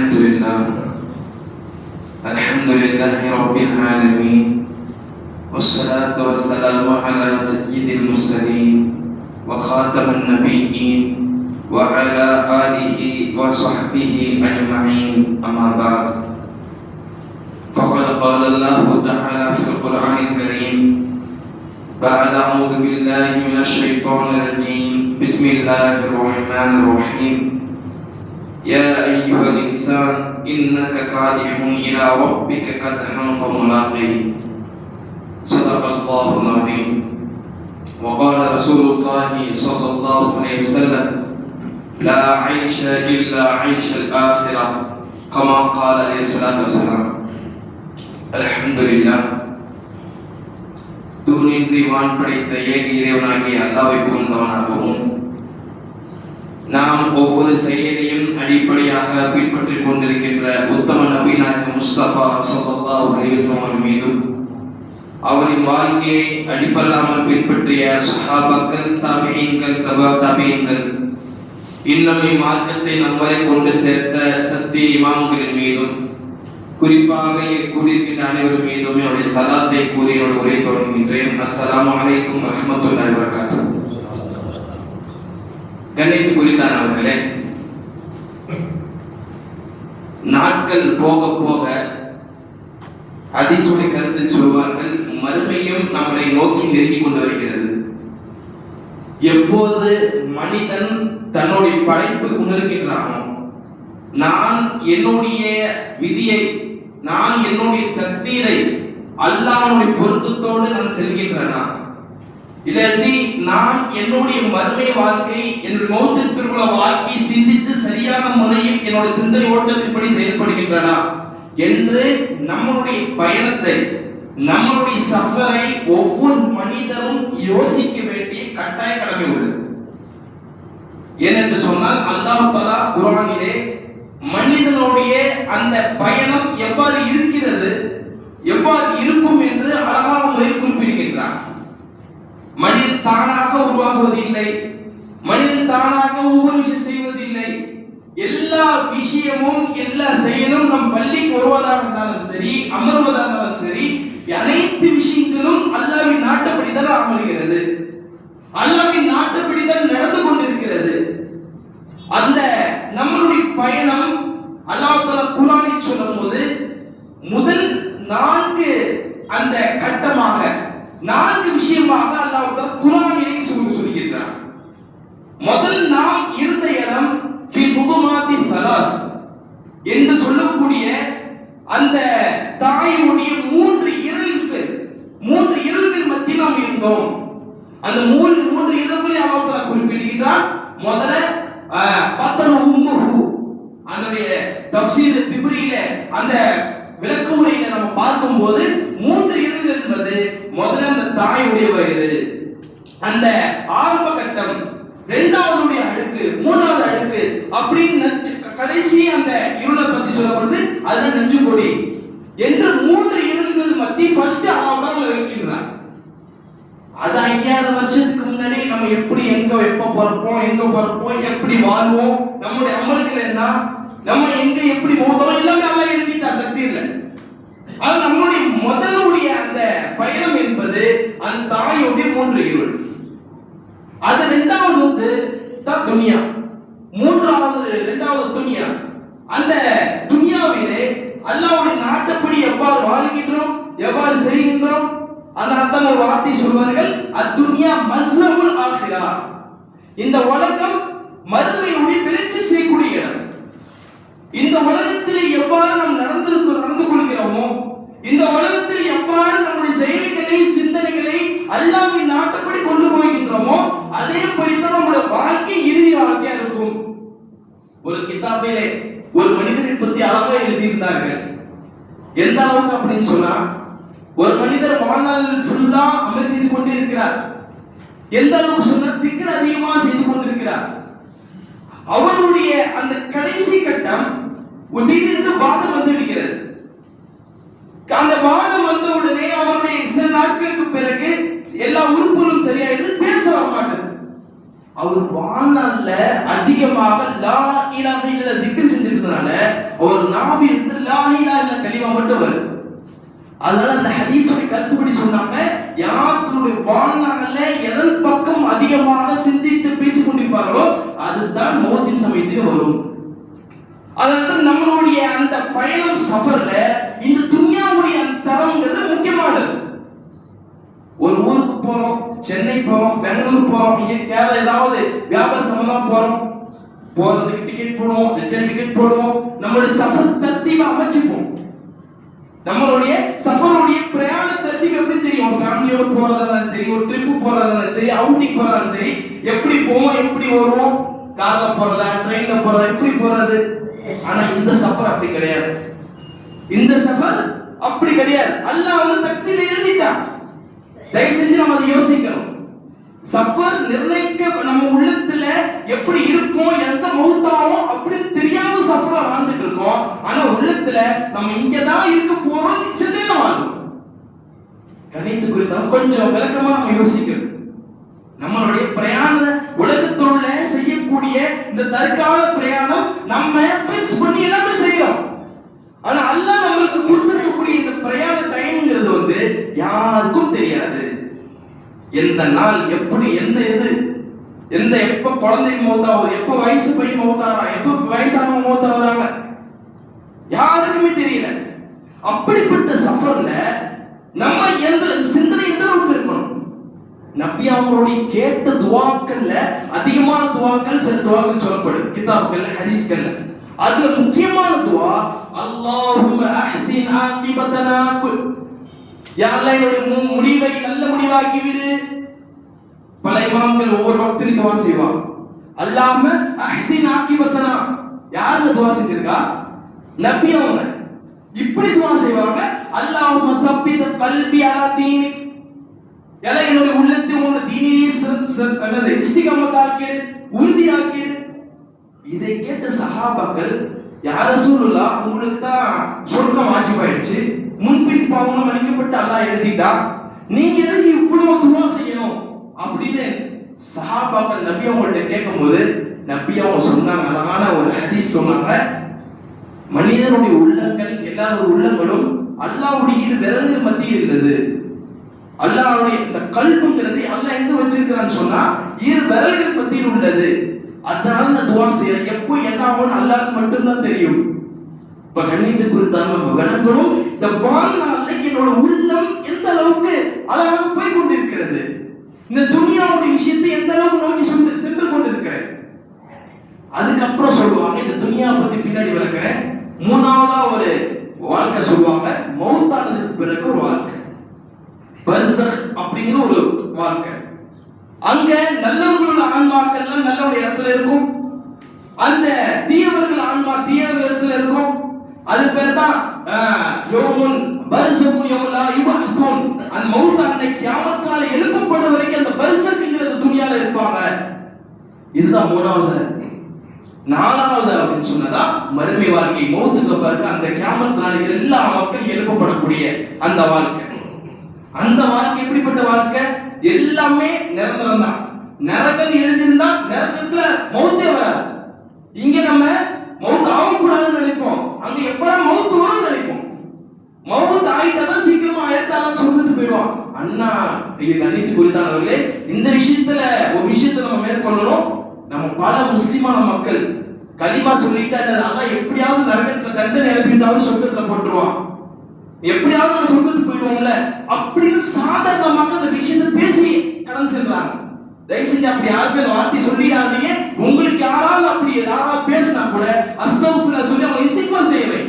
الحمد لله. الحمد لله رب العالمين. والصلاة والسلام على سيد المرسلين وخاتم النبيين وعلى آله وصحبه أجمعين. أما بعد. فقد قال الله تعالى في القرآن الكريم بعد أعوذ بالله من الشيطان الرجيم. بسم الله الرحمن الرحيم. يا أيها الإنسان إنك كادح إلى ربك كدحا فملاقيه صدق الله العظيم وقال رسول الله صلى الله عليه وسلم لا عيش إلا عيش الآخرة كما قال عليه الصلاة والسلام الحمد لله தூணின்றி வான் படைத்த ஏக இறைவனாகிய அல்லாவை புகழ்ந்தவனாகவும் நாம் ஒவ்வொரு செயலையும் அடிப்படையாக பின்பற்றிக் கொண்டிருக்கின்ற உத்தம நபி நாயகம் முஸ்தபா சொல்லா அலைஹி மீதும் அவரின் வாழ்க்கையை அடிப்பல்லாமல் பின்பற்றிய சஹாபாக்கள் தாபியீன்கள் தபா தாபியீன்கள் இன்னும் இம்மார்க்கத்தை நம்மரை கொண்டு சேர்த்த சத்திய இமாம்களின் மீதும் குறிப்பாக கூடியிருக்கின்ற அனைவர் மீதும் என்னுடைய சலாத்தை கூறி என்னோட உரை தொடங்குகின்றேன் அஸ்லாம் வலைக்கும் வரஹ்மத்துல்லாஹி வரகாத்தூர் கண்ணியத்து குறித்தானவர்களே நாட்கள் போக போக அதிசுடைய கருத்தில் சொல்வார்கள் மறுமையும் நம்மளை நோக்கி நெருங்கி கொண்டு வருகிறது. எப்போது மனிதன் தன்னுடைய படைப்பு உணர்கின்றானோ நான் என்னுடைய விதியை நான் என்னுடைய தக்தீரை அல்லாஹ்வுடைய பொருத்தத்தோடு நான் செல்கின்றனா? இல்லாட்டி நான் என்னுடைய மறுமை வாழ்க்கை என்னுடைய மௌத்திற்கு பிறகுள்ள வாழ்க்கை சிந்தித்து சரியான முறையில் என்னுடைய சிந்தனை ஓட்டத்தின்படி செயல்படுகின்றனா என்று நம்மளுடைய பயணத்தை நம்மளுடைய சஃபரை ஒவ்வொரு மனிதரும் யோசிக்க வேண்டிய கட்டாய கடமை உள்ளது. ஏனென்று சொன்னால் அல்லாஹ் தலா குரானிலே மனிதனுடைய அந்த பயணம் எவ்வாறு இருக்கிறது எவ்வாறு இருக்கும் என்று அழகாக முறை குறிப்பிடுகின்றார் மனிதன் தானாக உருவாகுவதில்லை. மனிதன் தானாக ஒவ்வொரு விஷயம் செய்வதில்லை. எல்லா விஷயமும் எல்லா செயலும் நம் பள்ளிக்கு வருவதாக இருந்தாலும் சரி அமர்வதாக இருந்தாலும் சரி அனைத்து விஷயங்களும் அல்லாவின் நாட்டப்படிதான் அமர்கிறது. அல்லாவின் நாட்டப்படிதான் நடந்து கொண்டிருக்கிறது. அந்த நம்மளுடைய பயணம் அல்லாஹ் தஆலா குர்ஆனில் சொல்லும்போது முதல் நான்கு அந்த கட்டமாக நான்கு விஷயமாக அல்லாஹ் தஆலா குர்ஆனிலே சொல்லி சொல்கிறார் முதல் நாம் இருந்த இடம் ஃபி புகுமாதி தலாஸ் என்று சொல்லக்கூடிய அந்த தாயுடைய மூன்று இருள்கள் மூன்று இருள்கள் மத்தியில் நாம் இருந்தோம் அந்த மூன்று மூன்று இரவுகளை அல்லாஹ் தஆலா குறிப்பிடுகிறார் முதல்ல பத்தன உம்முஹு அதனுடைய தப்சீர் திப்ரியில அந்த விளக்க உரையில நம்ம போது மூன்று இருள் என்பது முதல்ல அந்த தாயுடைய வயிறு. அந்த ஆரம்ப கட்டம் இரண்டாவதுடைய அடுக்கு மூணாவது அடுக்கு அப்படின்னு கடைசி அந்த இருளை பத்தி சொல்லப்படுது அதுதான் நெஞ்சு கொடி என்று மூன்று இருள்கள் மத்தி ஃபர்ஸ்ட் அல்லாஹ் வைக்கின்றான். அது ஐயாயிரம் வருஷத்துக்கு முன்னாடி நம்ம எப்படி எங்க எப்ப பிறப்போம் எங்க பிறப்போம் எப்படி வாழ்வோம் நம்முடைய அமல்கள் என்ன நம்ம எங்க எப்படி போதோம் எல்லாமே நல்லா எழுதிட்டு அந்த தீர்ல அது நம்முடைய முதலுடைய அந்த பயணம் என்பது அந்த தாயுடைய மூன்று இருள். அது ரெண்டாவது வந்து தான் துனியா. மூன்றாவது ரெண்டாவது துனியா. அந்த துணியாவிலே அல்லாவுடைய நாட்டப்படி எவ்வாறு வாழ்கின்றோம் எவ்வாறு செய்கின்றோம் அந்த தான் ஒரு வார்த்தை சொல்வார்கள் அத்துன்யா மஸ்னபுல் ஆখিরা இந்த உலகம் மறுமையுடைய விளைச்சல் செய்யக்கூடிய இடம் இந்த உலகத்தில் எவ்வாறு நாம் நடந்திருக்க நடந்து கொள்கிறோமோ இந்த உலகத்தில் எவ்வாறு நம்முடைய செயல்களை சிந்தனைகளை அல்லாஹ்வின் நாட்டப்படி கொண்டு போகின்றோமோ அதே படித்தான் நம்முடைய வாழ்க்கை இறுதி வாழ்க்கையா இருக்கும் ஒரு கிதாபிலே ஒரு மனிதரை பத்தி அழகா எழுதியிருந்தார்கள் எந்த அளவுக்கு அப்படின்னு சொன்னா ஒரு மனிதர் வாழ்நாள் ஃபுல்லா அமல் செய்து கொண்டே இருக்கிறார் எந்த அளவுக்கு சொன்னா திக்கர் அதிகமா செய்து கொண்டிருக்கிறார் அவருடைய அந்த கடைசி கட்டம் ஒரு திடீர்னு வாதம் வந்து விடுகிறது அந்த வாதம் வந்த உடனே அவருடைய சில நாட்களுக்கு பிறகு எல்லா உறுப்புகளும் சரியாயிடுது பேச வர மாட்டேது அவர் வாழ்நாள்ல அதிகமாக லா இலாஹ இல்ல திக்ர் செஞ்சிருந்தனால அவர் நாவி இருந்து லா இலாஹ இல்ல கலிமா மட்டும் வருது அதனால சொல்லி கருத்துப்படி சொன்னாங்க. யார் தன்னுடைய வாழ்நாள்ல எதன் பக்கம் அதிகமாக சிந்தித்து பேசிக் கொண்டிருப்பார்களோ அதுதான் மௌத்தின் சமயத்துக்கு வரும். அதாவது நம்மளுடைய அந்த பயணம் சஃபர்ல இந்த துன்யாவுடைய அந்த தரம்ங்கிறது முக்கியமானது. ஒரு ஊருக்கு போறோம் சென்னை போறோம் பெங்களூர் போறோம் இங்க கேரளா ஏதாவது வியாபார சம்பந்தமா போறோம். போறதுக்கு டிக்கெட் போடுவோம் ரிட்டர்ன் டிக்கெட் போடுவோம். நம்மளுடைய சஃபர் தர்த்தீபை அமைச்சுப்போம். நம்மளுடைய ஒரு ஃபேமிலியோட போறதா இருந்தாலும் சரி ஒரு ட்ரிப் போறதா இருந்தாலும் சரி அவுட்டிங் போறதா சரி எப்படி போவோம் எப்படி வருவோம்? கார்ல போறதா ட்ரெயின்ல போறதா எப்படி போறது? ஆனா இந்த சஃபர் அப்படி கிடையாது. இந்த சஃபர் அப்படி கிடையாது. அல்லாஹ் வந்து தக்தியில எழுதிட்டான். தயவு செஞ்சு நம்ம அதை யோசிக்கணும். சஃபர் நிர்ணயிக்க நம்ம உள்ளத்துல எப்படி இருக்கும் எந்த மௌத்தாவும் அப்படின்னு தெரியாத சஃபரை வாழ்ந்துட்டு இருக்கோம். ஆனா உள்ளத்துல நம்ம இங்கதான் இருக்க போறோம் கணித்து குறித்து கொஞ்சம் விளக்கமா நம்ம யோசிக்கணும் நம்மளுடைய பிரயாண உலகத்தோட செய்யக்கூடிய இந்த தற்கால பிரயாணம் நம்ம ஃபிக்ஸ் பண்ணி எல்லாமே செய்யறோம் ஆனா அல்லாஹ் நம்மளுக்கு கொடுத்திருக்கக்கூடிய இந்த பிரயாண டைம்ங்கிறது வந்து யாருக்கும் தெரியாது. எந்த நாள் எப்படி எந்த இது எந்த எப்ப குழந்தை மௌத்தாகுது எப்ப வயசு பையன் மௌத்தாகிறான் எப்ப வயசானவங்க மௌத்தாகிறாங்க யாருக்குமே தெரியல. அப்படிப்பட்ட சஃபர்ல நம்ம எந்த சிந்தனை எந்த அளவுக்கு இருக்கணும்? நபி அவங்களுடைய கேட்ட துவாக்கள்ல அதிகமான துவாக்கள் சில துவாக்கள் சொல்லப்படும். கிதாபுகள்ல ஹதீஸ்கள்ல அதுல முக்கியமான துவா அல்லாஹும் அஹ்சின் ஆகிபத்தனா யாரெல்லாம் என்னுடைய முடிவை நல்ல முடிவாக்கி விடு. பல இமாம்கள் ஒவ்வொரு பக்தரையும் துவா செய்வான் அல்லாம அஹ்சின் ஆகிபத்தனா யாருக்கு துவா செஞ்சிருக்கா? நபி அவங்க. இப்படி துவா செய்வாங்க அல்லாஹும் தப்பித கல்பி அலா தீனி. எல்லாம் என்னுடைய உள்ளத்தை உன்னோட தீனியை சிறந்து சிற- இஸ்திகமத்தாக்கிடு உறுதியாக்கிடு. இதை கேட்ட சஹாபாக்கள் யார சூழலா உங்களுக்கு தான் சொர்க்கம் போயிடுச்சு முன்பின் பாவம் மன்னிக்கப்பட்டு அல்லாஹ் எழுதிட்டா. நீங்க எதுக்கு இவ்வளவு துவா செய்யணும்? அப்படின்னு சஹாபாக்கள் நபி அவங்கள்ட்ட கேட்கும்போது நபி அவங்க சொன்னாங்க. அழகான ஒரு ஹதீஸ் சொன்னாங்க. மனிதனுடைய உள்ளங்கள் எல்லாரோட உள்ளங்களும் அல்லாவுடைய இரு விரல்கள் மத்தியில் இருந்தது. அல்லாஹ்வுடைய இந்த கல்புங்கிறது அல்லாஹ் எங்க வச்சிருக்கிறான்னு சொன்னா இரு விரல்கள் மத்தியில் உள்ளது. அதனால இந்த துவா செய்யறேன் எப்போ என்ன ஆகும் அல்லாஹ் மட்டும்தான் தெரியும். இப்ப கண்ணீட்டு குறித்தாங்க நம்ம விளங்கணும் இந்த வாழ்நாள்ல என்னோட உள்ளம் எந்த அளவுக்கு அழகாக போய் கொண்டிருக்கிறது. இந்த துனியாவுடைய விஷயத்தை எந்த அளவுக்கு நோக்கி சென்று சென்று கொண்டிருக்கிறேன். அதுக்கப்புறம் சொல்லுவாங்க இந்த துனியா பத்தி பின்னாடி விளக்குறேன். மூணாவதா ஒரு வாழ்க்கை சொல்லுவாங்க மௌத்தானதுக்கு பிறகு ஒரு வாழ்க்கை. பர்சக் அப்படிங்கிற ஒரு வாழ்க்கை. அங்க நல்லவர்களோட ஆன்மாக்கள்லாம் நல்ல ஒரு இடத்துல இருக்கும். அந்த தீயவர்கள் ஆன்மா தீயவர்கள் இடத்துல இருக்கும். அது பேர் தான் யோமுன் பரிசமும் யோமலா யுபஹுன் அந்த மௌத் அந்த கியாமத்தினால எழுப்பப்படுற வரைக்கும் அந்த பரிசக்குங்கிறது துணியால இருப்பாங்க. இதுதான் மூணாவது நாலாவது அப்படின்னு சொன்னதா மறுமை வாழ்க்கை மௌத்துக்கு பிறகு அந்த கியாமத்தினால எல்லா மக்களும் எழுப்பப்படக்கூடிய அந்த வாழ்க்கை. அந்த வாழ்க்கை எப்படிப்பட்ட வாழ்க்கை? எல்லாமே நிரந்தரம் தான். நரகம் எழுதியிருந்தா நரகத்துல மௌத்தே வராது. இங்க நம்ம மௌத் ஆகக்கூடாதுன்னு நினைப்போம். அங்க எப்படா மௌத்து வரும்னு நினைப்போம். மௌத் ஆயிட்டாதான் சீக்கிரமா ஆயிட்டாலும் சொல்லிட்டு போயிடுவான். அண்ணா இது கண்ணித்து குறித்தானவர்களே இந்த விஷயத்துல ஒரு விஷயத்தை நம்ம மேற்கொள்ளணும். நம்ம பல முஸ்லிமான மக்கள் கலிமா சொல்லிட்டா அதான் எப்படியாவது நரகத்துல தண்டனை எழுப்பிட்டாலும் சொர்க்கத்துல போட்டுருவான். எப்படியாவது நம்ம சொர்க்கத்துக்கு போயிடுவோம்ல? அப்படின்னு சாதாரணமாக அந்த விஷயத்தை பேசி கடன் செல்றாங்க. தயவு செஞ்சு அப்படி யாருமே அந்த வார்த்தை சொல்லிடாதீங்க. உங்களுக்கு யாராவது அப்படி யாராவது பேசினா கூட அஸ்தோஃபுல்லா சொல்லி அவங்க இஸ்திக்பார் செய்யலை.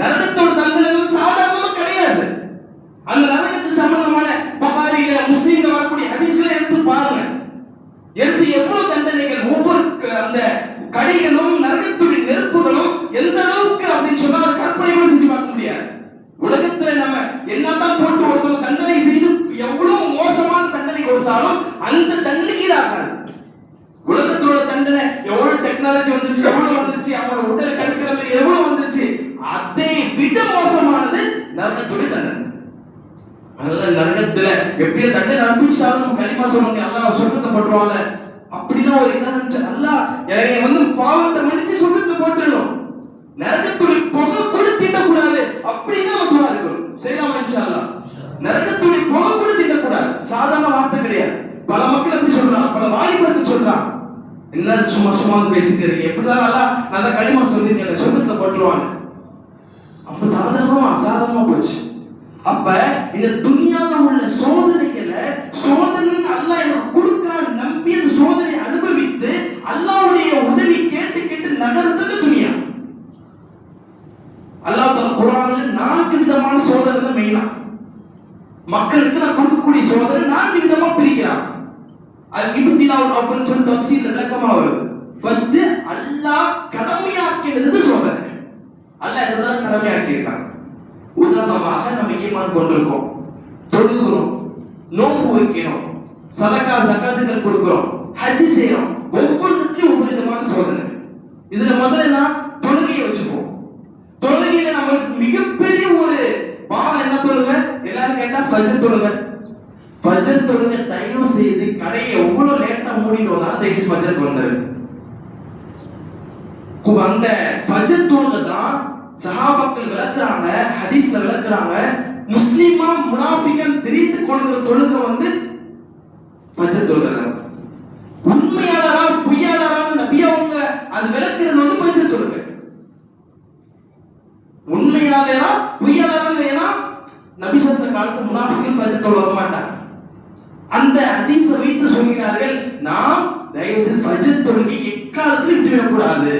நரகத்தோட தண்டனை சாதாரணமா கிடையாது. அந்த நரகத்து சம்பந்தமான பகாரியில முஸ்லீம்ல வரக்கூடிய ஹதீஸ்களை எடுத்து பாருங்க. எடுத்து எவ்வளவு தண்டனைகள் ஒவ்வொரு அந்த கடிகளும் நரகத்துடைய நெருப்புகளும் எந்த அளவுக்கு அப்படின்னு சொன்னா அதை கற்பனை கூட செஞ்சு பார்க்க முடியாது உலகத்துல நம்ம என்னதான் போட்டு ஒருத்தவங்க தண்டனை செய்து எவ்வளவு மோசமான தண்டனை கொடுத்தாலும் அந்த தண்டனைக்கு ஈடாகாது உலகத்தோட தண்டனை எவ்வளவு டெக்னாலஜி வந்துருச்சு எவ்வளவு வந்துருச்சு அவனோட உடலை கற்கிறது எவ்வளவு வந்துருச்சு அதை விட மோசமானது நரகத்துடைய தண்டனை அதனால நரகத்துல எப்படியோ தண்டனை அனுப்பிச்சாலும் நம்ம களிமா சொல்லுங்க எல்லாம் சொர்க்கத்தை பட்டுருவாங்க அப்படிதான் ஒரு இதான் நினைச்ச அல்லாஹ் என்னை வந்து பாவத்தை மன்னிச்சு சொர்க்கத்துல போட்டுடணும் நரகத்துடைய புகை கூட தீண்டக்கூடாது அப்படிதான் நம்ம துவா இருக்கணும் செய்யலாமா இன்ஷா அல்லாஹ் நரகத்துடைய புகை கூட தீண்டக்கூடாது சாதாரண வார்த்தை கிடையாது பல மக்கள் எப்படி சொல்றாங்க பல வாலிபர்கள் சொல்றாங்க என்ன சும்மா சும்மா வந்து பேசிட்டு இருக்கீங்க எப்படிதான் நல்லா நல்ல களிமா சொல்லிருக்கேன் சொர்க்கத்துல போட்டுருவாங்க அப்ப சாதாரணமா சாதாரணமா போச்சு அப்ப இந்த துன்யால உள்ள சோதனைகளை சோதனை அல்லாஹ் எனக்கு கொடுக்கிறான் நம்பி அந்த சோதனை அனுபவித்து அல்லாஹ்வுடைய உதவி கேட்டு கேட்டு நகர்ந்தது துனியா அல்லாஹ் தஆலா குர்ஆன்ல நான்கு விதமான சோதனை தான் மெயினா மக்களுக்கு நான் கொடுக்கக்கூடிய சோதனை நான்கு விதமா பிரிக்கிறான் அது இப்திலா அப்படின்னு சொல்லி தஃசீல் விளக்கமா வருது ஃபர்ஸ்ட் அல்லாஹ் கடமையாக்கினது சோதனை அல்லாஹ் இதெல்லாம் கடமையாக்கியிருக்கான் உதாரணமாக நம்ம ஈமான் கொண்டிருக்கோம் தொழுகிறோம் நோன்பு வைக்கிறோம் சதக்கா சக்காத்துக்கள் கொடுக்கிறோம் ஹஜ் செய்யறோம் ஒவ்வொன்றுத்தையும் ஒவ்வொரு விதமான சோதனை இதுல முதல்ல நான் தொழுகையை வச்சுப்போம் தொழுகையில நம்மளுக்கு மிகப்பெரிய ஒரு பாடம் என்ன தொழுகை எல்லாரும் கேட்டா ஃபஜர் தொழுகை ஃபஜர் தொழுகை தயவு செய்து கடையை எவ்வளவு லேட்டா மூடினோம்னா தயவு செய்து ஃபஜருக்கு வந்துரு கு- அந்த ஃபஜர் தொழுகை தான் சஹாபாக்கள் விளக்குறாங்க ஹதீஸ்ல விளக்குறாங்க முஸ்லிமா முனாஃபிகன் தெரிந்து கொள்கிற தொழுகை வந்து பச்சை தொழுகை தான். உண்மையாளரா பொய்யாளரா நபி அவங்க அது விளக்குறது வந்து பச்சை தொழுகை. உண்மையாளரா பொய்யாளரா ஏன்னா நபி சாஸ்திர காலத்து முனாஃபிகன் பச்சை தொழுக மாட்டாங்க. அந்த ஹதீஸை வைத்து சொல்கிறார்கள் நாம் தயவு செய்து பஜத் தொழுகை எக்காலத்திலும் விட்டுவிடக்கூடாது.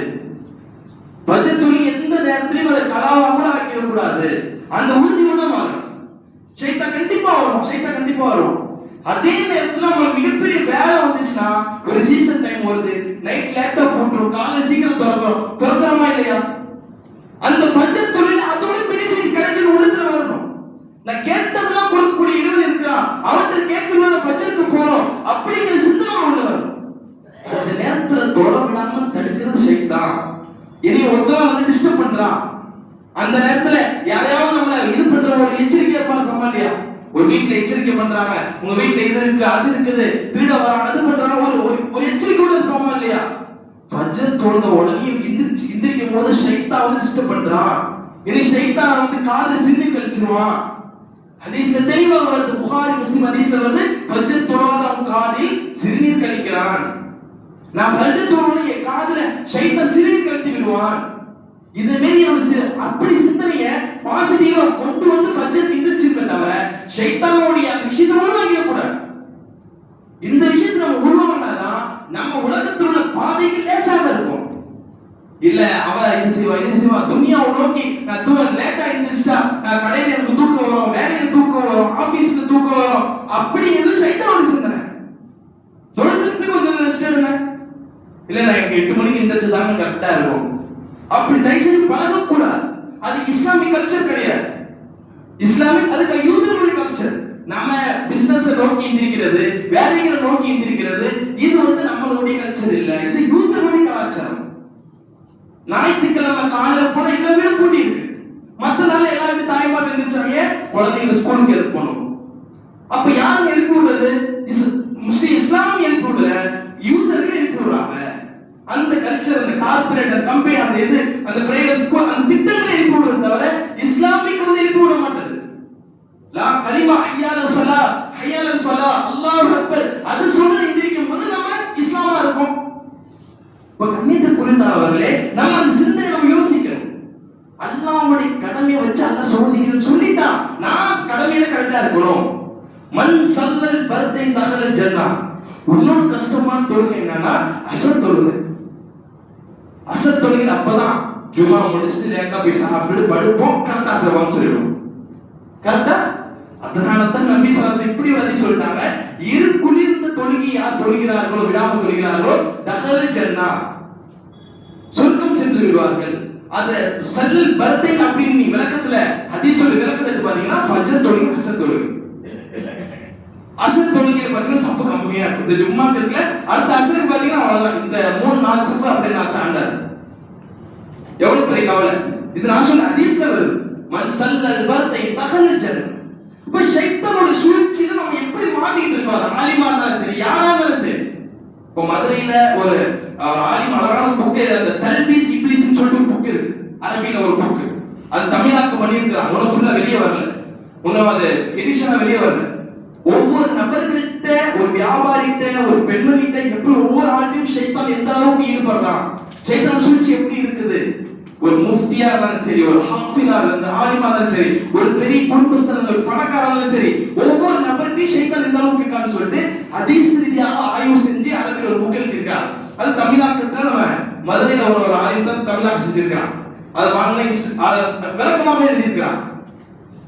பஜத்துணி எந்த நேரத்திலையும் அதை கலாவா கூட ஆக்கிடக்கூடாது. அந்த உறுதியோட மாறும் சைத்தா கண்டிப்பா வரும் சைத்தா கண்டிப்பா வரும். அதே நேரத்துல நம்மளுக்கு மிகப்பெரிய வேலை வந்துச்சுன்னா ஒரு சீசன் டைம் வருது நைட் லேப்டாப் போட்டுரும் காலைல சீக்கிரம் திறக்கும் திறக்கிறோமா இல்லையா? அந்த பஞ்ச தொழில் அதோட பெனிஃபிட் கிடைக்கிற உள்ளத்துல வரணும். நான் கேட்டதெல்லாம் கொடுக்கக்கூடிய இறைவன் இருக்கிறான். அவன்கிட்ட கேட்கணும் பஞ்சத்துக்கு போறோம். இனி ஒருத்தன் வந்து டிஸ்டர்ப் பண்றான். அந்த நேரத்துல யாரையாவது நம்மள இது பண்ற ஒரு எச்சரிக்கையா பார்க்க இல்லையா? ஒரு வீட்டுல எச்சரிக்கை பண்றாங்க. உங்க வீட்டுல இது இருக்கு அது இருக்குது திருட வராங்க அது பண்றாங்க. ஒரு ஒரு எச்சரிக்கையோட இருக்கோமா இல்லையா? ஃபஜர் தொழுத உடனே எந்திரிச்சு எந்திரிக்கும் போது ஷைத்தா வந்து டிஸ்டர்ப் பண்றான். இனி ஷைத்தா வந்து காதல சிந்தி கழிச்சிருவான். ஹதீஸ்ல தெளிவா வருது. புகாரி முஸ்லிம் ஹதீஸ்ல வருது. ஃபஜர் தொழாத அவன் காதில் சிறுநீர் கழிக்கிறான். நான் ஃபஜர் தொழுவனை என் காதுல சைத்தன் சிறுவி கழட்டி விடுவான். இது மாரி அவன் அப்படி சிந்தனைய பாசிட்டிவா கொண்டு வந்து பட்ஜெட் எந்திரிச்சிருப்பே தவிர ஷைத்தானோடைய அந்த விஷயத்தோட வைக்க கூடாது இந்த விஷயத்தை நம்ம உருவாக்கினாதான் நம்ம உலகத்தில் உள்ள பாதைகள் லேசாக இருக்கும். இல்ல அவ இது செய்வா இது செய்வா துனியாவை நோக்கி நான் தூ லேட்டா இருந்துச்சுட்டா நான் கடையில எனக்கு தூக்கம் வரும் வேலையில தூக்கம் வரும் ஆபீஸ்ல தூக்கம் வரும் அப்படிங்கிறது சைத்தானோட சிந்தனை தொழுதுட்டு கொஞ்சம் ரெஸ்ட் எடுங்க இல்ல நான் எனக்கு எட்டு மணிக்கு எந்திரிச்சு தாங்க கரெக்டா இருக்கும். அப்படி தயவுசெய்து பழகக்கூடாது. அது இஸ்லாமிக் கல்ச்சர் கிடையாது. இஸ்லாமிக் அதுக்கு யூதர்களுடைய கல்ச்சர் நம்ம பிசினஸ் நோக்கி எந்திரிக்கிறது வேலைகளை நோக்கி எந்திரிக்கிறது இது வந்து நம்மளுடைய கல்ச்சர் இல்ல. இது யூதர்களுடைய கலாச்சாரம். ஞாயிற்றுக்கிழமை காலையில போனா எல்லாமே கூட்டி இருக்கு. மத்த நாள் எல்லாருமே தாய்மார் எந்திரிச்சாங்க. குழந்தைங்க ஸ்கூலுக்கு எடுத்து போகணும் அப்ப யார் எழுப்பி விடுறது? இஸ்- முஸ்லிம் இஸ்லாம் எழுப்பி விடல. யூதர்கள் எழுப்பி விடுறாங்க. அந்த கல்ச்சர் அந்த கார்பரேட் அந்த கம்பெனி அந்த இது அந்த பிரைவேட் ஸ்கூல் அந்த திட்டங்களை எழுப்பி விடுவது தவிர இஸ்லாமிக் வந்து எழுப்பி விட மாட்டது. லா கலிமா ஹையால சலா ஹையால சலா அல்லாஹ் அக்பர். அது சொல்ல எந்திரிக்கும் போது நம்ம இஸ்லாமா இருக்கும். இப்ப கண்ணியத்தில் குறித்தானவர்களே நம்ம அந்த சிந்தனை நம்ம யோசிக்கணும். அல்லாவுடைய கடமையை வச்சு அல்லா சோதிக்கிறேன்னு சொல்லிட்டான் நான் கடமையில கரெக்டா இருக்கணும். மண் சல்லல் பர்தை தகல ஜன்னா. இன்னொரு கஷ்டமான தொழுகை என்னன்னா அசல் தொழுகை. அசர் தொழுகை அப்பதான் ஜுமா முடிச்சுட்டு லேட்டா போய் சாப்பிட்டு படுப்போம். கரெக்டா அசர்வான்னு சொல்லிடுவோம். கரெக்டா அதனால தான் நபி ஸல்லல்லாஹு இப்படி ஒரு ஹதீஸ் சொல்லிட்டாங்க. இரு குளிர்ந்த தொழுகி யார் தொழுகிறார்களோ விடாம தொழுகிறார்களோ தகரு ஜன்னா. சொர்க்கம் சென்று விடுவார்கள். அத சல்லல் பர்தை அப்படின்னு விளக்கத்துல ஹதீஸ் சொல்லி விளக்கத்தை பாத்தீங்கன்னா ஃபஜர் தொழுகி அசர் தொழுகி. அசர் தொழுகையில் பார்த்தீங்கன்னா சப்பு கம்மியா இருக்கும். இந்த ஜும்மா இருக்குல்ல அடுத்த அசர் பார்த்தீங்கன்னா அவ்வளவுதான். இந்த மூணு நாலு சப்பு அப்படி நான் தாண்டாது. எவ்வளவு பெரிய கவலை? இது நான் சொன்ன ஹதீஸ்ல வருது. மன் சல்லல் பர்தை தகல ஜன்ன இப்ப சைத்தனோட சூழ்ச்சியில நம்ம எப்படி மாட்டிட்டு இருக்கோம்? அது ஆலிமா இருந்தாலும் சரி யாரா இருந்தாலும் சரி. இப்போ மதுரையில ஒரு ஆலிம் அழகான புக்கு அந்த தல்பிஸ் சிப்ளிஸ்ன்னு சொல்லிட்டு ஒரு புக் இருக்கு. அரபியில ஒரு புக்கு அது தமிழாக்கம் பண்ணியிருக்கிறாங்க. இன்னும் ஃபுல்லா வெளியே வரல. இன்னும் அது எடிஷனா வெளியே வரல. ஒவ்வொரு நபர்கள்ட்ட ஒரு வியாபாரிகிட்ட ஒரு பெண்மணிகிட்ட எப்படி ஒவ்வொரு ஆண்டையும் சைத்தான் எந்த அளவுக்கு ஈடுபடுறான்? சைத்தான் சூழ்ச்சி எப்படி இருக்குது? ஒரு முஃப்தியா இருந்தாலும் சரி ஒரு ஹாஃபிலா இருந்தாலும் ஆலிமா இருந்தாலும் சரி ஒரு பெரிய குடும்பஸ்தான் ஒரு பணக்காரா இருந்தாலும் சரி ஒவ்வொரு நபர்கிட்டையும் சைத்தான் எந்த அளவுக்கு இருக்கான்னு சொல்லிட்டு ஹதீஸ் ரீதியாக ஆய்வு செஞ்சு அதற்கு ஒரு புக் எழுதியிருக்காங்க அது தமிழாக்கத்துல நம்ம மதுரையில ஒரு ஆலயம் தான் தமிழாக்கம் செஞ்சிருக்கான் அது வாங்கின விளக்கமாக எழுதியிருக்கிறான்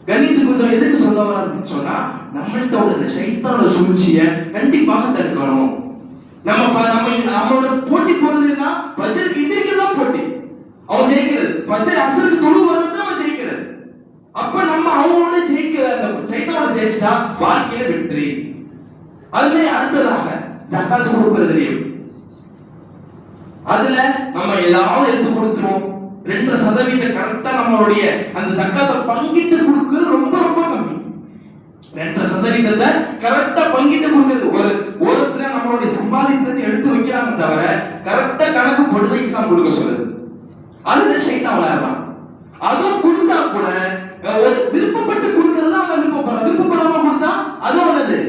கணித்துக்கு இந்த எதுக்கு சொல்ல வர அப்படின்னு சொன்னா நம்மள்கிட்ட உள்ள சைத்தான சைத்தானோட சூழ்ச்சியை கண்டிப்பாக தடுக்கணும். நம்ம நம்ம நம்மளோட போட்டி போறதுன்னா பஜருக்கு இன்றைக்கு தான் போட்டி. அவன் ஜெயிக்கிறது. பஜர் அசருக்கு தொழு வர்றது அவன் ஜெயிக்கிறது. அப்ப நம்ம அவனோட ஜெயிக்க அந்த சைத்தானோட ஜெயிச்சுட்டா வாழ்க்கையில வெற்றி. அது அடுத்ததாக சக்காத்து கொடுக்கறதுலையும் அதுல நம்ம ஏதாவது எடுத்து கொடுத்துருவோம். ரெண்டு சதவீதம் கரெக்டா நம்மளுடைய அந்த சக்காத்தை பங்கிட்டு கொடுக்கறது ரொம்ப ரொம்ப கம்மி. ரெண்டு சதவீதத்தை கரெக்டா பங்கிட்டு கொடுக்கறது. ஒரு ஒருத்தர் நம்மளுடைய சம்பாதித்ததை எடுத்து வைக்கிறாங்க தவிர கரெக்டா கணக்கு போட்டு இஸ்லாம் கொடுக்க சொல்லுது. அதுல சைனா விளையாடலாம் அதுவும் கொடுத்தா கூட ஒரு விருப்பப்பட்டு கொடுக்கறது தான் அவன் விருப்பப்படுறான். விருப்பப்படாம கொடுத்தா அது அவனது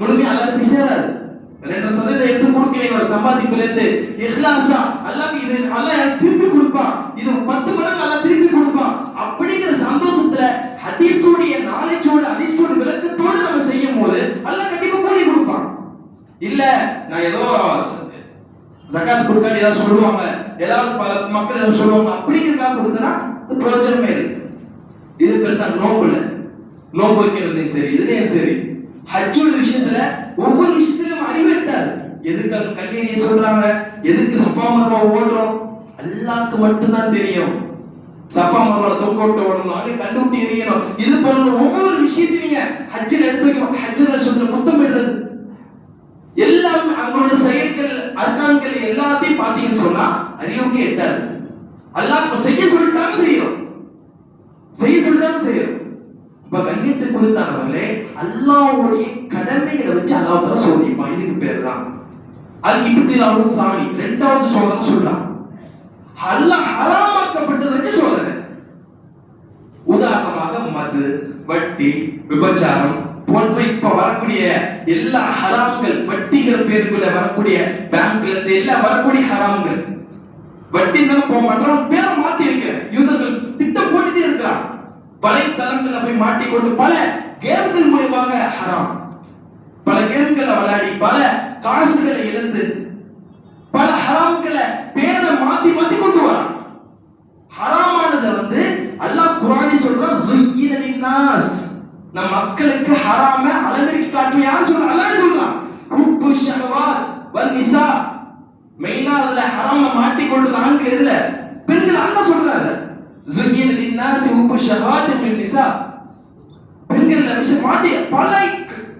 முழுமையா அல்லாஹ் போய் சேராது. ரெண்டு சதவீதம் எடுத்து கொடுக்கிறேன். என்னோட சம்பாதிப்புல இருந்து இஹ்லாஸா அல்லாஹ் இது அல்லாஹ் திருப்பி கொடுப்பான். இது பத்து மடங்கு அல்லாஹ் திருப்பி கொடுப்பான் அப்படிங்கிற சந்தோஷத்துல ஹதீஸோடைய நாலேஜோட ஹதீஸோட விளக்கத்தோடு நம்ம செய்யும் போது அல்லாஹ் கண்டிப்பா கூலி கொடுப்பான் இல்ல நான் ஏதோ ஜகாத் கொடுக்காட்டி ஏதாவது சொல்லுவாங்க ஏதாவது பல மக்கள் ஏதாவது சொல்லுவாங்க அப்படிங்கிறதுக்காக கொடுத்தனா அது பிரயோஜனமே இல்லை. இது பேர் தான் நோம்புல நோம்பு வைக்கிறதுலையும் சரி இதுலயும் சரி. ஹஜ்ஜோட விஷயத்துல ஒவ்வொரு விஷயத்திலும் அறிவிட்டாது எதுக்கு அந்த கல்லீரியை சொல்றாங்க எதுக்கு சஃபா மர்வா ஓடுறோம் அல்லாஹ்க்கு மட்டும்தான் தெரியும். சஃபா மர்வால தொங்க விட்டு ஓடணும் அங்க கல்லூட்டி எரியணும். இது போன்ற ஒவ்வொரு விஷயத்தையும் நீங்க ஹஜ்ஜில் எடுத்து வைக்கணும். ஹஜ்ஜில் சொல்ற முத்தமிடுறது எல்லாம் அவங்களோட செயல்கள் அர்க்கான்கள் எல்லாத்தையும் பாத்தீங்கன்னு சொன்னா அறிவுக்கு எட்டாது. அல்லாஹ் இப்ப செய்ய சொல்லிட்டாங்க செய்யறோம் செய்ய சொல்லிட்டாங்க செய்யறோம் இப்ப கண்ணியத்தை குறித்தானவர்களே அல்லாவுடைய கடமைகளை வச்சு அல்லாஹ் சோதிப்பான். இதுக்கு பேர் தான் அது இப்பத்தி அவர் சாமி ரெண்டாவது சோதனை சொல்றான். அல்லாஹ் ஹராமாக்கப்பட்டதை வச்சு சோதனை உதாரணமாக மது வட்டி விபச்சாரம் போன்ற இப்ப வரக்கூடிய எல்லா ஹராம்கள் வட்டிங்கிற பேருக்குள்ள வரக்கூடிய பேங்க்ல இருந்து எல்லாம் வரக்கூடிய ஹராம்கள். வட்டி தான் போக மாட்டோம் பேரை மாத்தி வைக்கிறேன். யூதர்கள் திட்டம் போட்டுட்டே இருக்கிறான் வலைத்தளங்கள்ல போய் மாட்டிக்கொண்டு பல கேம்கள் மூலியமாக ஹராம். பல கேம்களை விளையாடி பல காசுகளை இழந்து பல ஹராம்களை பேரை மாத்தி மாத்தி கொண்டு வரான். ஹராமானத வந்து அல்லாஹ் குரானி சொல்றான் ஜுய்யின லின்னாஸ். நம் மக்களுக்கு ஹராம அலங்கரிக்க காட்டுவியான்னு சொல்றான் அல்லாஹ் சொல்றான் உப்பு ஷஹவாத் வல் நிசா. மெயினா அதுல ஹராம மாட்டிக்கொண்டது ஆண்கள் எதுல? பெண்கள். அல்லாஹ் சொல்றாரு ஜுய்யின லின்னாஸ் உப்பு ஷஹவாத் மின் நிசா. பெண்கள் விஷயம் மாட்டி பல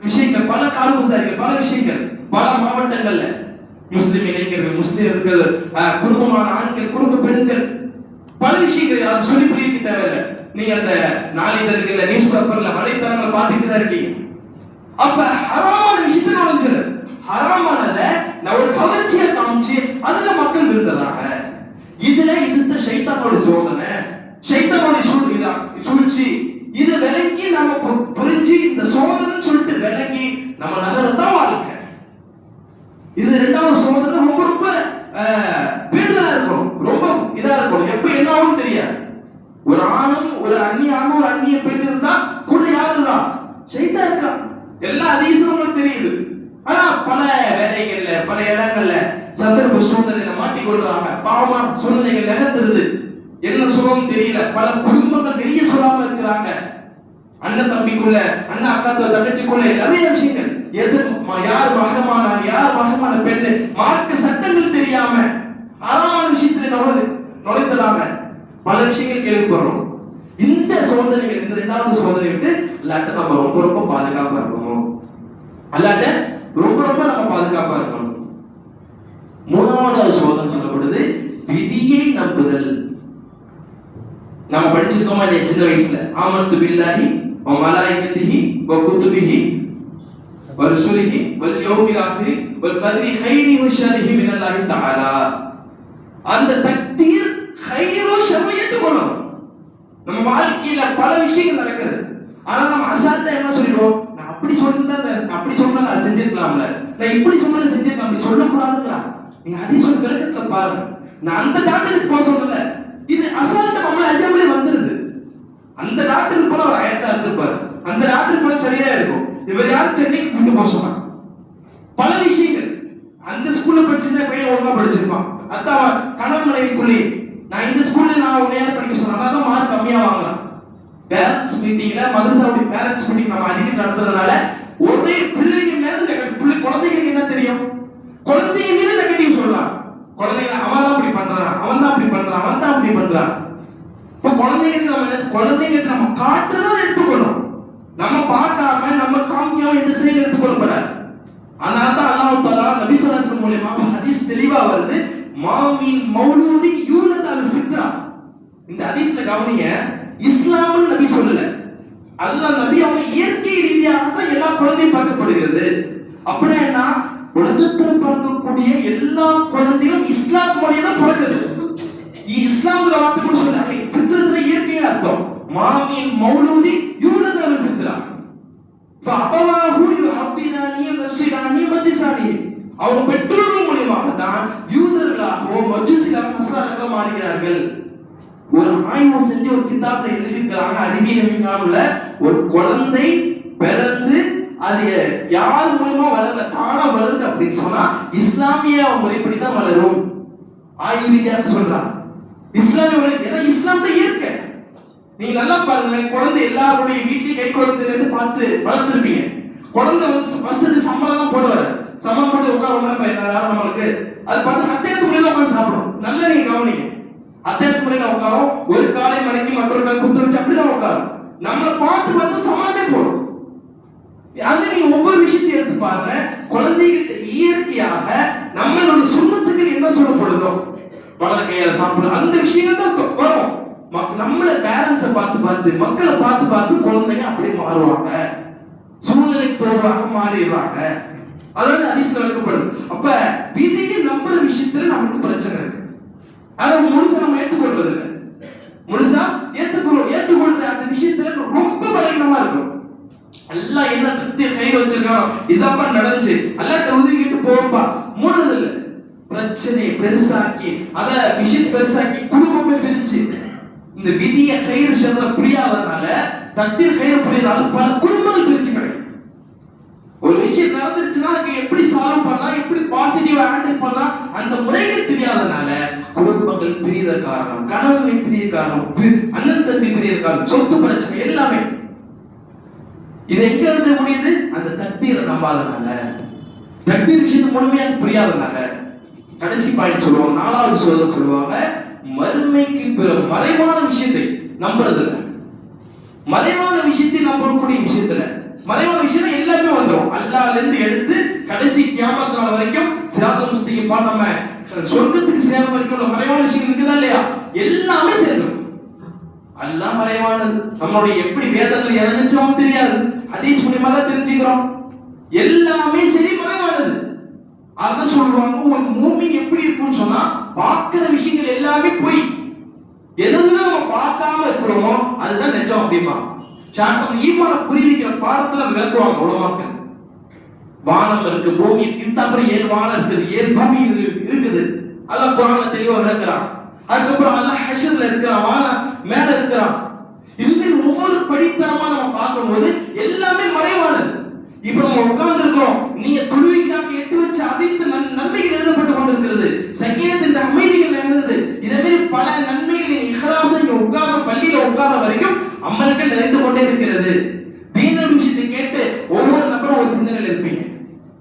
விஷயங்கள் பல கால்புசாரிகள் பல விஷயங்கள் பல மாவட்டங்கள்ல. முஸ்லிம் இளைஞர்கள் முஸ்லிம்கள் குடும்பமான ஆண்கள் குடும்ப பெண்கள் பல விஷயங்கள் அதை சொல்லி புரிய தேவையில்லை. நீங்க அந்த நாளிதழ்கள்ல நியூஸ் பேப்பர்ல வலைத்தளங்களை பார்த்துட்டு தான் இருக்கீங்க. அப்ப ஹராமான விஷயத்தை நுழைஞ்சிடு ஹராமானத நான் ஒரு கவர்ச்சியை காமிச்சு அதுல மக்கள் விருந்துறாங்க இதுல இந்த சைத்தானோட சோதனை. சைத்தானோட சூழ்நிலை சூழ்ச்சி. இதை விளங்கி நம்ம புரிஞ்சு இந்த சோதனைன்னு சொல்லிட்டு விளங்கி நம்ம நகரத்தான் வாழ்க்கை. இது ரெண்டாவது சோதனை ரொம்ப ரொம்ப பேருதலா இருக்கணும். ரொம்ப இதா இருக்கணும். எப்ப என்ன ஆகும் தெரியாது. ஒரு ஆணும் ஒரு அந்நிய ஆணும் ஒரு அந்நிய பெண் இருந்தா கூட யார் இருக்கா ஷைத்தா இருக்கான் எல்லா அதிசயமும் தெரியுது. ஆனா பல வேலைகள்ல பல இடங்கள்ல சந்தர்ப்ப சூழ்நிலையில மாட்டிக்கொள்றாங்க. பாவமா சூழ்நிலைகள் நகர்ந்துருது. என்ன சொல்லணும் தெரியல. பல குடும்பங்கள் வெளியே சொல்லாம இருக்கிறாங்க. அண்ணன் தம்பிக்குள்ள அண்ணன் அக்கா தங்கச்சிக்குள்ள நிறைய விஷயங்கள். எது யார் மகனமானான் யார் மகனமான பெண்ணு? மார்க்க சட்டங்கள் தெரியாம அறமான விஷயத்துல நுழை நுழைத்ததாங்க பல விஷயங்கள் கேள்விப்படுறோம். இந்த சோதனைகள் இந்த ரெண்டாவது சோதனை விட்டு இல்லாட்ட நம்ம ரொம்ப ரொம்ப பாதுகாப்பா இருக்கணும். அல்லாட்ட ரொம்ப ரொம்ப நம்ம பாதுகாப்பா இருக்கணும். மூணாவது சோதனை சொல்லப்படுது விதியை நம்புதல். நம்ம படிச்சிருக்கோமா இல்லையா சின்ன வயசுல? ஆமத்து பில்லாஹி வ மலாயிகத்திஹி குத்துபிஹி ورسله واليوم الآخر والقدر خيره وشره من الله تعالى அந்த தக்தீர் ஹைரோ ஷர்ரோ ஏற்றுக்கொள்ளணும் நம்ம வாழ்க்கையில பல விஷயங்கள் நடக்குது ஆனா நம்ம அசால்ட்டா என்ன சொல்லிடுவோம் நான் அப்படி சொல்லிருந்தா நான் அப்படி சொன்னா நான் செஞ்சிருக்கலாம்ல நான் இப்படி சொன்னா செஞ்சிருக்கலாம் அப்படி சொல்லக்கூடாதுங்களா நீங்க அதே சொல்லி விளக்கத்துல பாருங்க நான் அந்த டாக்டருக்கு போக சொல்லல இது அசால்ட்டா நம்மள அறியாமலே வந்துருது அந்த டாக்டருக்கு போல ஒரு ஆயத்தா இருந்திருப்பாரு அந்த டாக்டருக்கு போல சரியா இருக்கும் இவர் யார்? சென்னைக்கு கொண்டு போக சொன்னா பல விஷயங்கள். அந்த ஸ்கூல்ல படிச்சிருந்தா பையன் ஒழுங்கா படிச்சிருப்பான்? அதான் அவன் கணவன் மனைவிக்குள்ளே நான் இந்த ஸ்கூல்ல நான் உன்னை யார் படிக்க சொன்னேன் அதான் மார்க் கம்மியா வாங்கலாம் பேரண்ட்ஸ் மீட்டிங்ல மதரசாவுடைய பேரண்ட்ஸ் மீட்டிங் நம்ம அடிக்கடி நடத்துறதுனால ஒரே பிள்ளைங்க மேல பிள்ளை குழந்தைங்களுக்கு என்ன தெரியும்? குழந்தைங்க மீது நெகட்டிவ் சொல்லலாம் குழந்தைங்க அவன் தான் அப்படி பண்றான் அவன் தான் அப்படி பண்றான் அவன் தான் அப்படி பண்றான். இப்போ குழந்தைங்களுக்கு நம்ம குழந்தைங்களுக்கு நம்ம காட்டுதான் எடுத்துக்கணும். நம்ம பார்க்காம நம்ம காமிக்காம எந்த செயல் எடுத்துக்கொள்ளப்படாது அதனால தான் அல்லாஹ் தஆலா நபி ஸல்லல்லாஹு அலைஹி ஹதீஸ் தெளிவா வருது. மாமின் மௌலூதி யூலதால் ஃபித்ரா. இந்த ஹதீஸ்ல கவனிங்க இஸ்லாம்னு நபி சொல்லல. அல்லாஹ் நபி அவங்க இயற்கை ரீதியாக தான் எல்லா குழந்தையும் பார்க்கப்படுகிறது. அப்படின்னா என்ன? உலகத்துல பார்க்கக்கூடிய எல்லா குழந்தையும் இஸ்லாம் மொழியை தான் பிறக்குது இஸ்லாம்ல வார்த்தை கூட சொன்னாங்க ஃபித்ரத்துல இயற்கையின் அர்த்தம். மாமின் மௌலூதி யூ அவங்க பெற்றோர்கள் மூலியமாக தான் யூதர்களாகவோ மஜூசிகளாக நசராக மாறுகிறார்கள். ஒரு ஆய்வு செஞ்சு ஒரு கிதாப்ல எழுதியிருக்கிறாங்க அறிவியல் ஒரு குழந்தை பிறந்து அது யார் மூலமா வளரல தானா வளருது அப்படின்னு சொன்னா இஸ்லாமிய முறைப்படி தான் வளரும். ஆய்வு ரீதியாக சொல்றாங்க. இஸ்லாமிய முறை ஏன்னா இஸ்லாம் தான் இயற்கை. நீங்க நல்லா பாருங்களேன் குழந்தை எல்லாருடைய வீட்லயும் கை குழந்தையில இருந்து பார்த்து வளர்த்துருப்பீங்க. குழந்தை வந்து ஃபர்ஸ்ட் சம்பளம் தான் போடுவாரு. சம்பளம் போட்டு உட்கார உடனே எல்லாரும் நம்மளுக்கு? அது பார்த்து அத்தியாயத்து முறையில உட்காந்து சாப்பிடும் நல்லா நீங்க கவனிங்க. அத்தியாயத்து முறையில உட்காரும். ஒரு காலை மணிக்கு மற்றொரு காலை குத்து வச்சு அப்படிதான் உட்காரும். நம்மளை பார்த்து பார்த்து சமாளமே போடும். அது நீங்க ஒவ்வொரு விஷயத்தையும் எடுத்து பாருங்க. குழந்தைகிட்ட இயற்கையாக நம்மளுடைய சொந்தத்துக்கு என்ன சொல்லப்படுதோ வளர கையால அந்த விஷயங்கள் தான் வரும். நம்மள பேரண்ட்ஸை பார்த்து பார்த்து மக்களை பார்த்து பார்த்து குழந்தைங்க அப்படியே மாறுவாங்க. சூழ்நிலை தோறாக மாறிடுறாங்க. அதாவது அதிசயம் விளக்கப்படுது அப்ப விதியை நம்புற விஷயத்துல நமக்கு பிரச்சனை இருக்கு. அதை முழுசா நம்ம ஏற்றுக்கொள்றது இல்லை முழுசா ஏற்றுக்கொள்ளும் ஏற்றுக்கொள்றது அந்த விஷயத்துல ரொம்ப பலகீனமா இருக்கும். எல்லாம் என்ன திருப்தி செய்ய வச்சிருக்கோம். இதப்பா நடந்துச்சு. எல்லாத்த ஒதுக்கிட்டு போவப்பா மூணது இல்ல பிரச்சனையை பெருசாக்கி அத விஷயம் பெருசாக்கி இந்த விதிய கயிறு செல்ல புரியாதனால தட்டில் கயிறு புரியாதனால பல குடும்பங்கள் பிரிச்சு கிடைக்கும். ஒரு விஷயம் நடந்துருச்சுன்னா அதுக்கு எப்படி சால்வ் பண்ணலாம் எப்படி பாசிட்டிவா ஹேண்டில் பண்ணலாம் அந்த முறைகள் தெரியாதனால குடும்பங்கள் பிரியற காரணம் கணவனை பிரிய காரணம் அண்ணன் தம்பி பிரிய காரணம் சொத்து பிரச்சனை எல்லாமே. இது எங்க இருந்து முடியுது? அந்த தட்டீரை நம்பாதனால. தட்டீர் விஷயத்தை முழுமையாக புரியாதனால. கடைசி பாயிண்ட் சொல்லுவாங்க நாலாவது சொல்ல சொல்லுவாங்க மறுமைக்கு பிற மறைவான விஷயத்தை நம்புறது மறைவான விஷயத்தை நம்பக்கூடிய விஷயத்துல மறைவான விஷயம் எல்லாமே வந்துடும் அல்லால இருந்து எடுத்து கடைசி கியாமத்து நாள் வரைக்கும் சிராத்துல் முஸ்தகிம் பா நம்ம சொர்க்கத்துக்கு சேர்ந்த வரைக்கும் உள்ள மறைவான விஷயம் இருக்குதா இல்லையா? எல்லாமே சேர்ந்தோம் எல்லாம் மறைவானது. நம்மளுடைய எப்படி வேதங்கள் இறங்குச்சோம் தெரியாது. ஹதீஸ் மூலியமா தான் தெரிஞ்சுக்கிறோம். எல்லா அதான் சொல்லுவாங்க ஒரு மூமிங் எப்படி இருக்கும்னு சொன்னா பார்க்கிற விஷயங்கள் எல்லாமே பொய். எதுவுமே நம்ம பார்க்காம இருக்கிறோமோ அதுதான் நிஜம் அப்படிமா சாட்டம் ஈமான புரிவிக்கிற பாடத்துல விளக்குவாங்க உலமாக்கள். வானம் இருக்கு பூமி இருக்கு அப்புறம் ஏன் வானம் இருக்குது ஏன் பூமி இருக்குது? அல்லாஹ் குரான தெளிவா விளக்குறான். அதுக்கப்புறம் அல்லாஹ் ஹஷர்ல இருக்கிறான் வானம் மேல இருக்கிறான். இது ஒவ்வொரு படித்தரமா நம்ம பார்க்கும்போது எல்லாமே மறைவானது. இப்ப நம்ம உட்கார்ந்து இருக்கோம் நீங்க தொழுவிக்காக எட்டு வச்சு அனைத்து நன்மைகள் எழுதப்பட்டு கொண்டிருக்கிறது. சங்கீதத்து இந்த அமைதிகள் நடந்தது இதே மாதிரி பல நன்மைகளின் இஹலாசம் இங்க உட்கார பள்ளியில உட்கார வரைக்கும் அமல்கள் நிறைந்து கொண்டே இருக்கிறது. தீன விஷயத்தை கேட்டு ஒவ்வொரு நபரும் ஒரு சிந்தனையில இருப்பீங்க.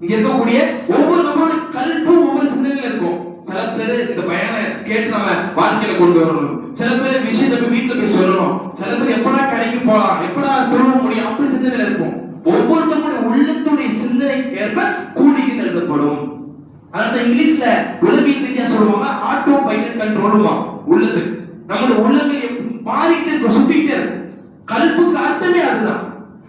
இங்க இருக்கக்கூடிய ஒவ்வொரு நபரோட கல்பும் ஒவ்வொரு சிந்தனையில இருக்கும். சில பேர் இந்த பயனை கேட்டு நம்ம வாழ்க்கையில கொண்டு வரணும். சில பேர் விஷயத்தை போய் வீட்டுல போய் சொல்லணும். சில பேர் எப்படா கடைக்கு போலாம் எப்ப இங்கிலீஷ்ல உளவியல் ரீதியா சொல்லுவாங்க ஆட்டோ பைலட் கண்ட்ரோலுமா உள்ளத்துக்கு நம்மளுடைய உள்ளங்கள் எப்ப- மாறிட்டே இருக்கும் சுத்திட்டே இருக்கும் கல்புக்கு அர்த்தமே அதுதான்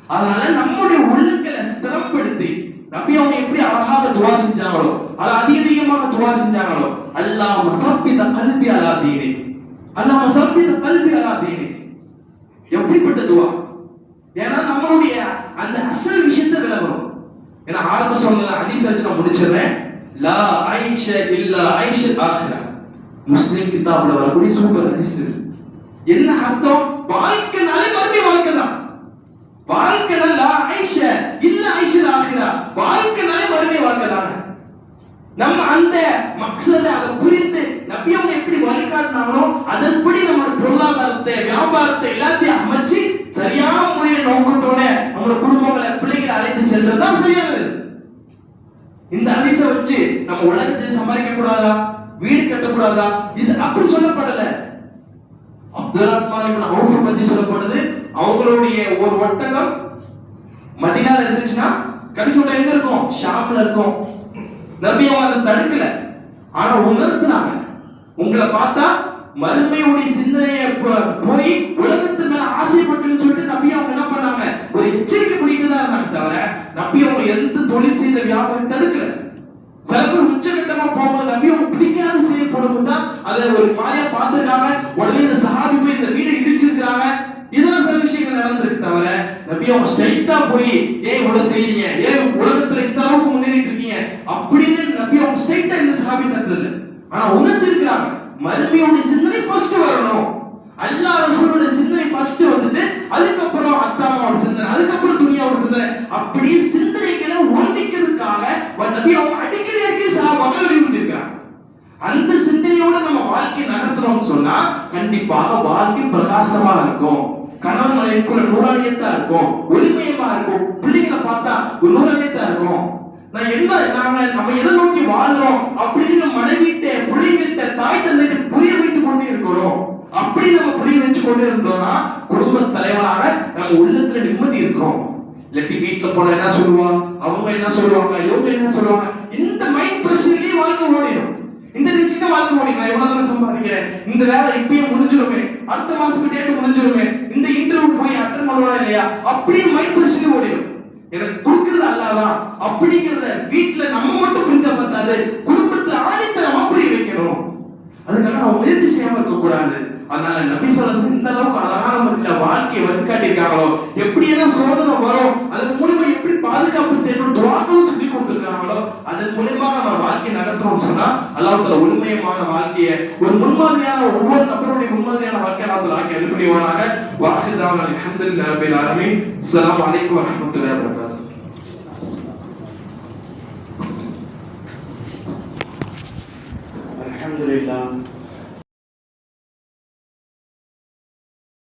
அதனால நம்முடைய உள்ளங்களை ஸ்திரப்படுத்தி நபி அவங்க எப்படி அழகாக துவா செஞ்சாங்களோ அது அதிக அதிகமாக துவா செஞ்சாங்களோ அல்லாஹ் மசப்பித கல்வி அலா தீனி அல்லாஹ் மசப்பித கல்வி அலா தீனி எப்படிப்பட்ட துவா ஏன்னா நம்மளுடைய அந்த அசல் விஷயத்தை விளக்கணும் ஏன்னா ஆரம்ப சொல்லல ஹதீஸ் வச்சு நான் முடிச்சிடுறேன் லா ஐஷ இல்ல ஐஷ ஆஹிரா முஸ்லீம் கிதாப்ல வரக்கூடிய சூப்பர் ஹதீஸ் இது. என்ன அர்த்தம் வாழ்க்கைனாலே மறுபடியும் வாழ்க்கை தான் வாழ்க்கைனா லா ஐஷ இல்ல ஐஷ ஆஹிரா வாழ்க்கைனாலே மறுபடியும் வாழ்க்கை தாங்க நம்ம அந்த மக்சத அதை புரிந்து நபி அவங்க எப்படி வழிகாட்டினாங்களோ அதன்படி நம்ம பொருளாதாரத்தை வியாபாரத்தை எல்லாத்தையும் அமைச்சு சரியான முறையில் நோக்கத்தோட நம்மளோட குடும்பங்களை பிள்ளைகளை அழைத்து செல்றதுதான் சரியானது இந்த அதிச வச்சு நம்ம உலகத்தில் சம்பாதிக்க கூடாதா வீடு கட்டக்கூடாதா இது அப்படி சொல்லப்படல அப்துல் ரஹ்மான் இப்னு அவுஃப் பத்தி சொல்லப்படுது அவங்களுடைய ஒரு ஒட்டகம் மதினால இருந்துச்சுன்னா கடைசி ஒட்டம் எங்க இருக்கும்? ஷாப்ல இருக்கும். நபி அவங்க அதை தடுக்கல. ஆனா உணர்த்தினாங்க உங்களை பார்த்தா மறுமையுடைய சிந்தனையை போய் உலகத்து மேல ஆசைப்பட்டுன்னு சொல்லிட்டு நபி அவங்க என்ன பண்ணாங்க? ஒரு எச்சரிக்கை பண்ணிட்டு தான் இருந்தாங்க தவிர நபி அவங்க எந்த தொழில் செய்த வியாபாரம் தடுக்கல. சில பேர் உச்சகட்டமா போகும்போது நபி அவங்க பிடிக்காத செய்யப்படும் தான் அதை ஒரு மாயா பார்த்துருக்காங்க. உடனே இந்த சஹாபி நடந்திருக்கு தவிர நபி அவங்க ஸ்ட்ரைட்டா போய் ஏன் இவ்வளவு செய்யறீங்க ஏன் உலகத்துல இந்த அளவுக்கு முன்னேறிட்டு இருக்கீங்க. அப்படின்னு நபி அவங்க ஸ்ட்ரைட்டா இந்த சாபி தந்தது ஆனா உணர்ந்திருக்கிறாங்க. மருமையோட சிந்தனை ஃபர்ஸ்ட் வரணும். அல்லா ரசூலோட சிந்தனை ஃபர்ஸ்ட் வந்துட்டு அதுக்கப்புறம் அத்தாமாவோட சிந்தனை அதுக்கப்புறம் துணியாவோட சிந்தனை. அப்படி சிந்தனைகளை ஒருமிக்கிறதுக்காக நபி அவங்க அடிக்கடி அடிக்கடி சாபாக வலியுறுத்திருக்கிறாங்க அந்த சிந்தனையோட நம்ம வாழ்க்கை நகர்த்துறோம்னு சொன்னா கண்டிப்பாக வாழ்க்கை பிரகாசமா இருக்கும். கணவன் மனைவிக்குள்ள நூறாணியத்தா இருக்கும் ஒளிமயமா இருக்கும். பிள்ளைங்களை பார்த்தா ஒரு நூலாளியத்தா இருக்கும். நான் என்ன நாங்க நம்ம எதை நோக்கி வாழ்றோம் அப்படின்னு மனைவிட்ட பிள்ளைகிட்ட தாய் தந்தைகிட்ட புரிய வைத்துக் கொண்டே இருக்கிறோம் அப்படி நம்ம புரிய வச்சு கொண்டே இருந்தோம்னா குடும்ப தலைவராக நம்ம உள்ளத்துல நிம்மதி இருக்கும். இல்லாட்டி வீட்டுல போனா என்ன சொல்லுவான் அவங்க என்ன சொல்லுவாங்க? இவங்க என்ன சொல்லுவாங்க? இந்த மைண்ட் பிரஷர்லயே வாழ்க்கை ஓடிடும். இந்த நிச்சய வாழ்க்கை ஓடி நான் எவ்வளவு தானே சம்பாதிக்கிறேன்? இந்த வேலை இப்பயே முடிஞ்சிருமே. அடுத்த மாசம் டேட் முடிஞ்சிருமே. இந்த இன்டர்வியூ போய் அட்டன் பண்ணுவா இல்லையா? அப்படியே மைண்ட் பிரச்சனை ஓடிடும் எனக்கு கொடுக்கறது அல்லாதான். அப்படிங்கிறத வீட்டுல நம்ம மட்டும் புரிஞ்ச பத்தாது குடும்பத்துல ஆணித்தரமா புரிய வைக்கணும். அதுக்காக நான் முயற்சி செய்யாம இருக்க கூடாது அதனால நபி சொல்லி இந்த அளவுக்கு அழகான முறையில வாழ்க்கையை வழிகாட்டியிருக்காங்களோ? எப்படி எல்லாம் சோதனை வரும்? அது மூலிமா பாதுகாப்பு தேவன் துவாக்கம் சொல்லி கொடுத்துருக்காங்களோ அதன் மூலயமா நம்ம வாழ்க்கையை நடத்துறோம் சொன்னா அல்லாத்துல உண்மையமான வாழ்க்கையை ஒரு முன்மாதிரியான ஒவ்வொரு நபருடைய முன்மாதிரியான வாழ்க்கையை அல்லாத்துல ஆக்கி அனுப்பிடுவானாக வாசிதாவன் அலமதுல்லா ரபில் ஆலமீன். அஸ்ஸலாமு அலைக்கும் வரஹ்மத்துல்லாஹி வபரகாத்துஹு.